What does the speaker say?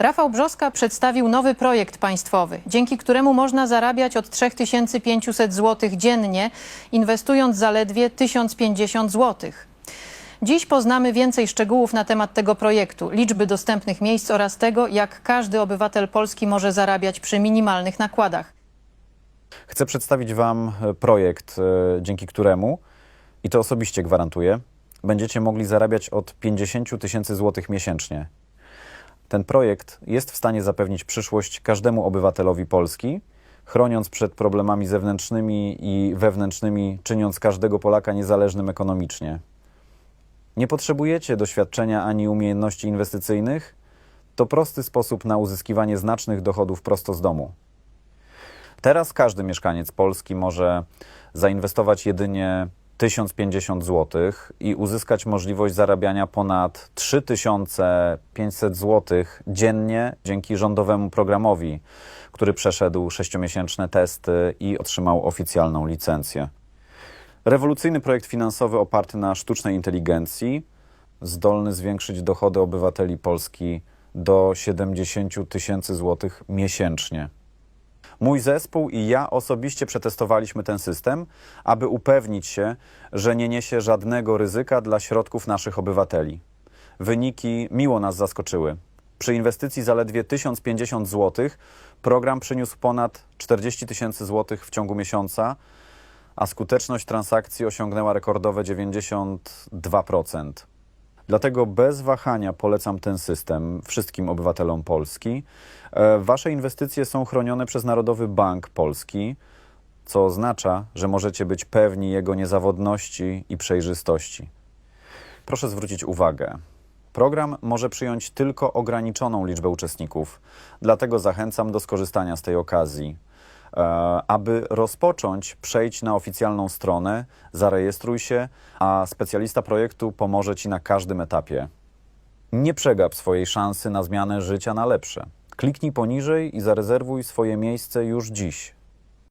Rafał Brzoska przedstawił nowy projekt państwowy, dzięki któremu można zarabiać od 3500 zł dziennie, inwestując zaledwie 1050 zł. Dziś poznamy więcej szczegółów na temat tego projektu, liczby dostępnych miejsc oraz tego, jak każdy obywatel Polski może zarabiać przy minimalnych nakładach. Chcę przedstawić Wam e, projekt, e, dzięki któremu, i to osobiście gwarantuję, będziecie mogli zarabiać od 50 tysięcy złotych miesięcznie. Ten projekt jest w stanie zapewnić przyszłość każdemu obywatelowi Polski, chroniąc przed problemami zewnętrznymi i wewnętrznymi, czyniąc każdego Polaka niezależnym ekonomicznie. Nie potrzebujecie doświadczenia ani umiejętności inwestycyjnych. To prosty sposób na uzyskiwanie znacznych dochodów prosto z domu. Teraz każdy mieszkaniec Polski może zainwestować jedynie 1050 zł i uzyskać możliwość zarabiania ponad 3500 zł dziennie dzięki rządowemu programowi, który przeszedł sześciomiesięczne testy i otrzymał oficjalną licencję. Rewolucyjny projekt finansowy oparty na sztucznej inteligencji, zdolny zwiększyć dochody obywateli Polski do 70 tysięcy złotych miesięcznie. Mój zespół i ja osobiście przetestowaliśmy ten system, aby upewnić się, że nie niesie żadnego ryzyka dla środków naszych obywateli. Wyniki miło nas zaskoczyły. Przy inwestycji zaledwie 1050 zł program przyniósł ponad 40 tysięcy złotych w ciągu miesiąca, a skuteczność transakcji osiągnęła rekordowe 92%. Dlatego bez wahania polecam ten system wszystkim obywatelom Polski. E, Wasze inwestycje są chronione przez Narodowy Bank Polski, co oznacza, że możecie być pewni jego niezawodności i przejrzystości. Proszę zwrócić uwagę. Program może przyjąć tylko ograniczoną liczbę uczestników, dlatego zachęcam do skorzystania z tej okazji. E, Aby rozpocząć, przejdź na oficjalną stronę, zarejestruj się, a specjalista projektu pomoże Ci na każdym etapie. Nie przegap swojej szansy na zmianę życia na lepsze. Kliknij poniżej i zarezerwuj swoje miejsce już dziś.